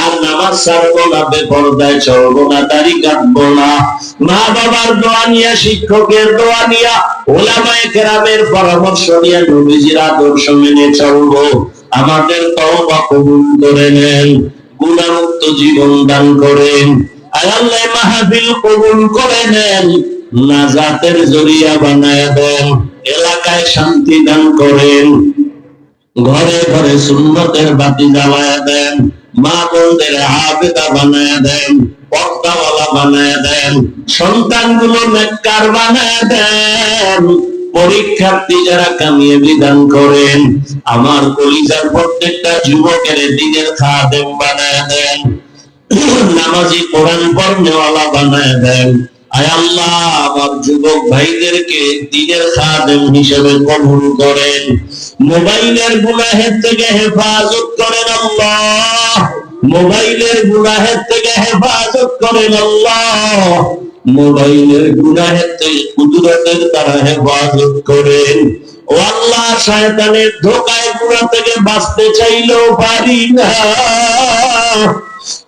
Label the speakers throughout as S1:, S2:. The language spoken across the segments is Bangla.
S1: আর না, বেপরদায় চলবো না না। মা বাবার দোয়া নিয়া, শিক্ষকের দোয়া নিয়া, ওলামায়ে কেরামের পরামর্শ নিয়ে নবীজির আদর্শ মেনে আমাদের তওবা কবুল করে নেন, গুণামুক্ত জীবন দান করেন। আল্লাহ মাহফিল কবুল করে নেন, নাজাতের জরিয়া বানায় দেন, এলাকায় শান্তি দান করেন। ঘরে ঘরে সুন্নতের বাতি জ্বালায় দেন। মা বোনদের হাবেদা বানায় দেন, পর্দাওয়ালা বানায় দেন, সন্তানগুলো নেককার বানায় দেন। পরীক্ষার্থী যারা কামিয়ে বিধান করেন, আমার কলিজার প্রত্যেকটা যুবকের দিনের খাদেম বানায় দেন। নামাজি কোরআন পড়নেওয়ালা বানায় দেন। আল্লাহ, আমার যুবক ভাইদেরকে দিনের খাদেম হিসেবে কবুল করেন। মোবাইলের গুনাহের থেকে হেফাজত করেন আল্লাহ। মোবাইলের গুনাহের থেকে হেফাজত করেন আল্লাহ। মোবাইলের গুনাহের থেকে কুদরতের দ্বারা হেফাজত করেন। ও আল্লাহ, শয়তানের ধোকায় গুণা থেকে বাঁচতে চাইলেও পারি না।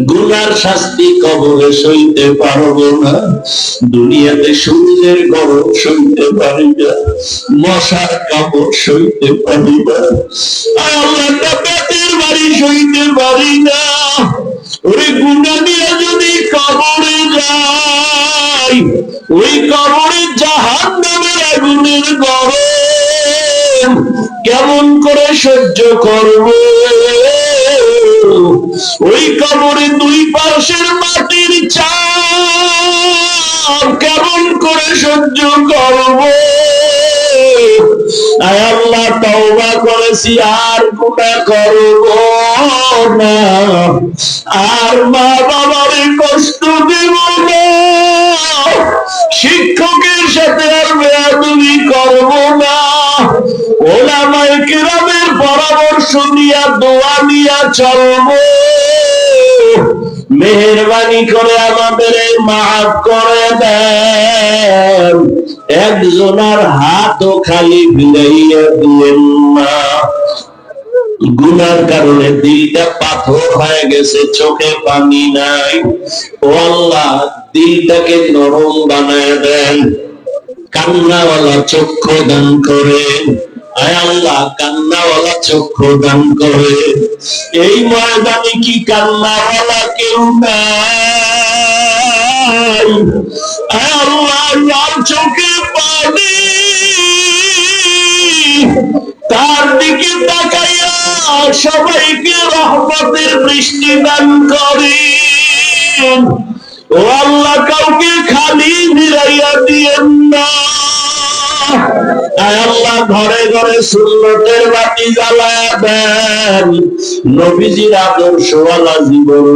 S1: গুনার শাস্তি কবরে সইতে পারব না। দুনিয়াতে সূর্যের গরম সইতে পারি না। মশার কাপড় সইতে পারি না। আল্লাহ বাড়ি সইতে পারি না। ওরে গুনা নিয়ে যদি কবরে যাই, ওই কবরে জাহান নামের আগুনের গরম কেমন করে সহ্য করব? ওই কবরে দুই পাশের মাটির চাপ কেমন করে সহ্য করব? আল্লাহ, তওবা করেছি, আর গুনাহ করব না। আর মা বাবার কষ্ট দেব না। শিক্ষকের সাথে আর বেয়াদবি করব না। কেরামের পরামর্শ নিয়া দোয়া নিয়া চলবো। মেহরবানি করে আমাদের মাফ করে দেন। একজনের হাতও খালি ফিরাইয়া দিয়েন না। গুনার কারণে দিলটা পাথর হয়ে গেছে, চোখে পানি নাই। ও আল্লাহ, দিলটাকে নরম বানায় দেন। কান্নাওয়ালা চক্ষু দান করেন। আয় আল্লাহ কান্নাওয়ালা চক্ষু দান করে। এই ময়দানে কি কান্নাওয়ালা কেউ নাই? আল্লাহ চোখে পানি। তার দিকে তাকাইয়া সবাইকে রহমতের বৃষ্টি দান করে ও আল্লাহ, কাউকে খালি ফিরাইয়া দিয়েন না।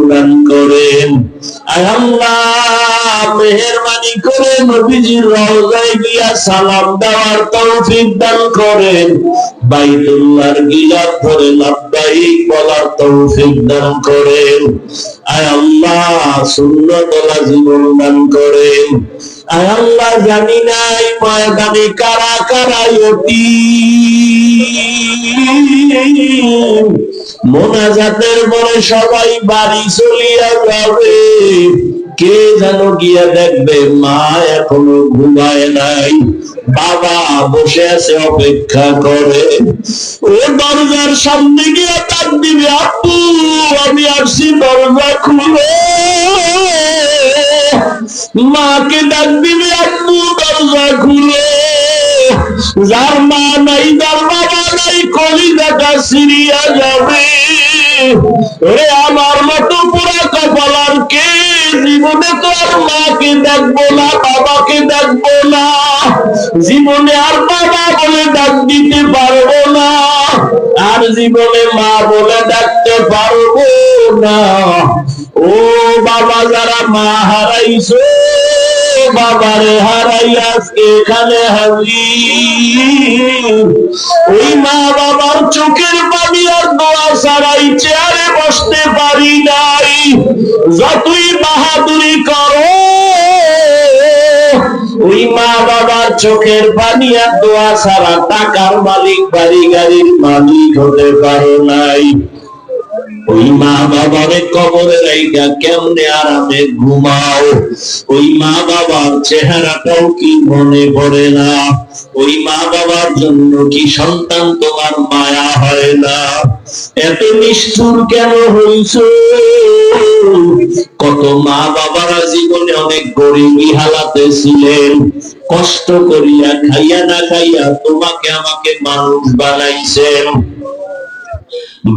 S1: দেন। করেন। আল্লাহ, মেহেরবানি করে নবীজির রওজায় গিয়া সালাম দেওয়ার তৌফিক দান করেন। বাইতুল্লাহর গিলাফ ধরে লাব্বাইক বলার তৌফিক দান করেন। আয় আল্লাহ, সুন্নতলা জীবন দান করেন। আল্লাহ জানি নাই ময়দানে কারা কারা মোনাজাতের পরে সবাই বাড়ি চলিয়া যাবে। কে যেন গিয়া দেখবে, মা এখনও ঘুমায় নাই। বাবা বসে আছে, অপেক্ষা করে। ও দরজার সামনে গিয়া তাক দিবে আপু আমি আসছি দরজা খুলে। মাকে ডাক দিবে আপু দরজা খুলে। যার মা নাই, যার বাবা নাই, কলিজাটা সিরিয়া যাবে। আর মাকে না, বাবাকে না। জীবনে আর বাবা বলে ডাক দিতে পারব না। আর জীবনে মা বলে ডাকতে পারব না। ও বাবা, যারা মা হারাইছো, বাবারে হারাই আজকে এখানে হাজির। ওই মা বাবার চোখের পানি আর দোয়া ছাড়াই চেয়ারে বসতে পারি নাই। যতই বাহাদুরি করো চোখের পানি আর দোয়া ছাড়া টাকার মালিক বাড়ি গাড়ির মালিক হতে পারো নাই। ওই মা বাবারে কবরে রাইকা কেমনে আরামে ঘুমাও? ওই মা বাবার চেহারাটাও কি মনে পড়ে না? ওই মা বাবার জন্য কি সন্তান তোমার মায়া হয় না? এত নিষ্ঠুর কেন হইছ? কত মা বাবারা জীবনে অনেক গরিবী হালাতে ছিলেন। কষ্ট করিয়া খাইয়া না খাইয়া তোমাকে আমাকে মানুষ বানাইছেন।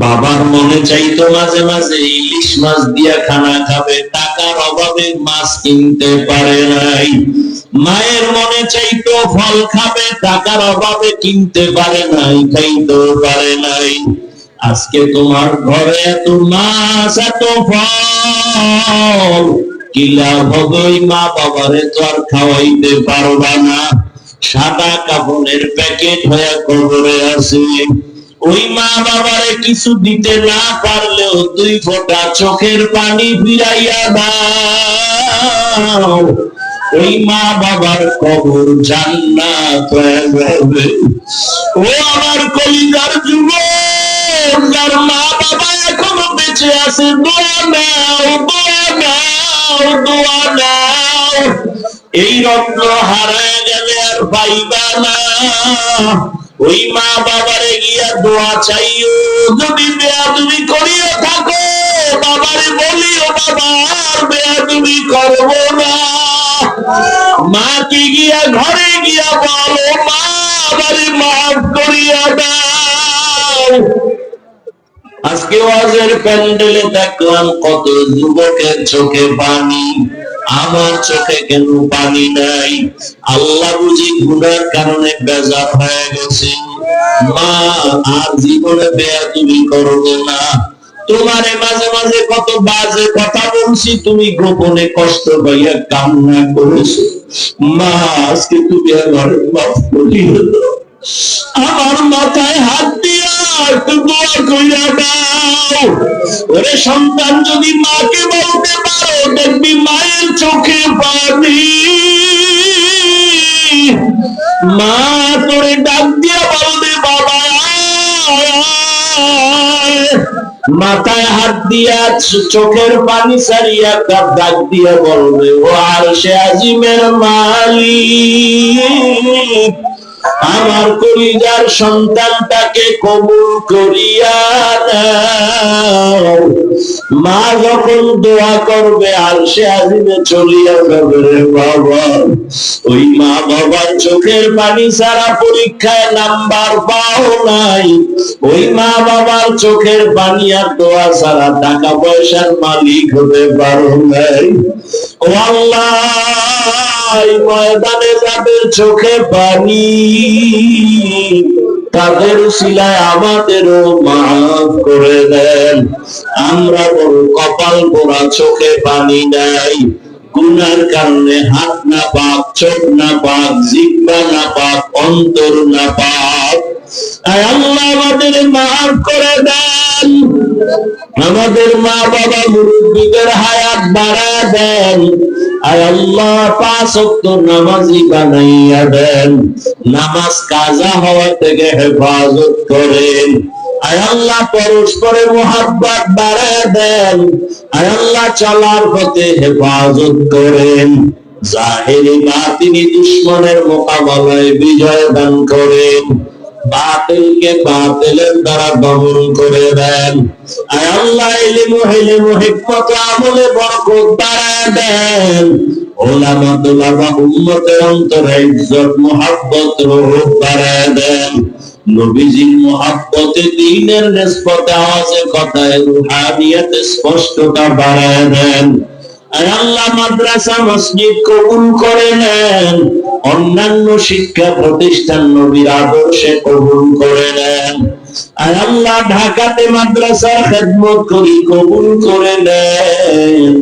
S1: বাবার মনে চাইতো মাঝে মাঝে ইলিশ মাছ দিয়া খানা খাবে, টাকার অভাবে মাছ কিনতে পারে নাই। মায়ের মনে চাইতো ফল খাবে, টাকার অভাবে কিনতে পারে নাই, খাইতেও পারে নাই। আজকে তোমার ঘরে এত মাছ, এত ফল, কি লাভ হবে? মা বাবারে তো আর খাওয়াইতে পারবা না। সাদা কাপড়ের প্যাকেট হয়ে কবরে আছে ওই মা বাবারে কিছু দিতে না পারলেও দুই ফোঁটা চোখের পানি ফিরাইয়া দাও। ওই মা বাবার কবর জান্নাত ও আমার কলিজার যুব যার মা বাবা এখনও বেঁচে আছে, দোয়া নাও দোয়া নাও দোয়া নাও। এই রত্ন হারায় গেলে আর পাইবা না। ওই মা বাবারে গিয়া দোয়া চাইও। যদি বেয়াদুবি করিও থাকো, বাবারে বলিও বাবা, আর বেয়াদুবি করব না। মাকে গিয়া ঘরে গিয়া বলো, মা বাবারে মাফ করিয়া দাও। আজকে ওয়াজের প্যান্ডেলে দেখলাম কত যুবকের চোখে পানি। আমার চোখে কেন পানি নাই? আল্লাহ বুঝি গুণার কারণে বেজার হয়ে গেছে। মা, আর জীবনে বেয়াদুবি করব না। তোমারে মাঝে মাঝে কত বাজে কথা বলছি, তুমি গোপনে কষ্ট পাইয়া কান্না করেছ। মা, আজকে তুমি আমার মাফ করিও আমার মাথায় হাত দিয়া একটু দোয়া কইরা দাও। ওরে সন্তান, যদি মাকে বলতে দেখবি মায়ের চোখে পানি মা তোরে ডাক দিয়া বলবে, বাবা। মাথায় হাত দিয়া চোখের পানি সারিয়া কাপ ডাক দিয়া বলবে, ও আর সে আজিমের মালিক আমার কলিজার সন্তানটাকে কবুল করিয়া। মা যখন দোয়া করবে আর সে আজিমে চলিয়া যাবে রে বাবা। ওই মা বাবার চোখের পানি সারা পরীক্ষায় নাম্বার পাও নাই। ওই মা বাবার চোখের পানি আর দোয়া সারা টাকা পয়সার মালিক হতে পারো নাই। ও আল্লাহ ময়দানে যাদের চোখে পানি তাদের শিলায় আমাদেরও মাফ করে দেন। আমরা বড় কপাল পোড়া চোখে পানি নাই। গুনার কারণে হাত না পাক, চোখ না পাক জিব্বা না পাক, অন্তর না পাক। আল্লাহ আমাদের মাফ করে দেন। আমাদের মা বাবা মুরব্বীদের হায়াত বাড়া দেন। আল্লাহ, পাঁচ নামাজি বানাইয়া দেন। নামাজ কাজা হওয়া থেকে হেফাজত করেন। আল্লাহ জাহেরি বাতিনি দুশ্মনের মোকাবেলায় বিজয় দান করেন। বাতিলকে বাতিলের দ্বারা দমন করে দেন। আল্লাহ হিকমত, আমলে বরকত বাড়ায় দেন। ওলামা তোলামা উম্মতের অন্তরে ইজ্জত রূহ বাড়ায় দেন। নবীজির মোহাব্বতে দ্বীনের নিসবতে, আওয়াজে, কথায়, রুহানিয়াতে স্পষ্টতা বাড়ায় দেন। আল্লাহ, মাদ্রাসা, মসজিদ কবুল করে নেন। অন্যান্য শিক্ষা প্রতিষ্ঠান নবীর আদর্শে কবুল করে নেন। আয় আল্লাহ ঢাকাতে মাদ্রাসার খেদমত করি কবুল করে নেন।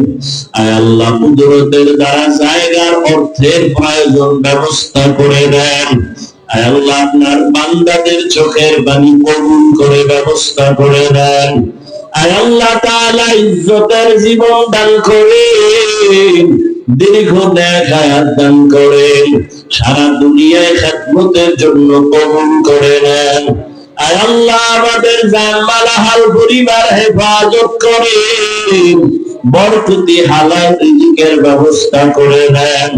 S1: আয় আল্লাহ কুদরতের দ্বারা জায়গার অর্থের প্রয়োজন ব্যবস্থা করে দেন। আয় আল্লাহ আপনার বান্দাদের চোখের বাণী কবুল করে ব্যবস্থা করে দেন। আয় আল্লাহ তাআলা ইজ্জতের জীবন দান করেন। দীর্ঘ দান সারা দুনিয়ায় খেদমতের জন্য কবুল করে নেন। আল্লাহ আমাদের পরিবার হেফাজত বরকতি হালাল রিজিকের ব্যবস্থা করে দেন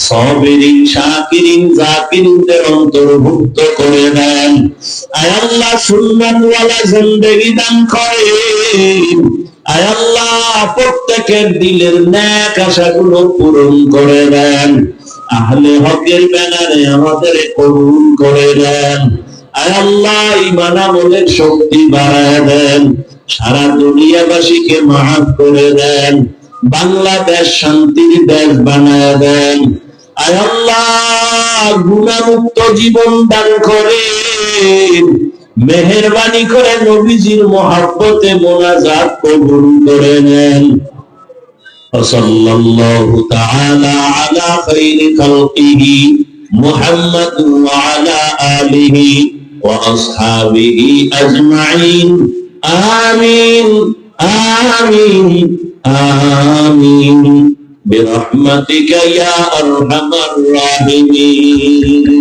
S1: সবিরিন শাকিরিন জাকিরিনদের অন্তর্ভুক্ত করে দেন আয় আল্লাহ জিন্দেগি দান করেন আল্লাহ, প্রত্যেকের দিলের ন্যাক আশাগুলো পূরণ করে দেন। আহলে হকের ব্যানারে আমাদের কবুল করে দেন। আল্লাহ ইমান শক্তি বাড়ায় দেন। সারা দুনিয়াবাসীকে মাফ করে দেন। বাংলাদেশ শান্তির দেশ বানায় দেন। আয় আল্লাহ, গুণামুক্ত জীবন দান করেন। মেহেরবানি করে নবীজির মহাব্বতে মোনাজাত কবুল করে নেন وصلى الله تعالى على خير خلقه محمد وعلى آله وأصحابه أجمعين آمين آمين آمين برحمتك يا أرحم الراحمين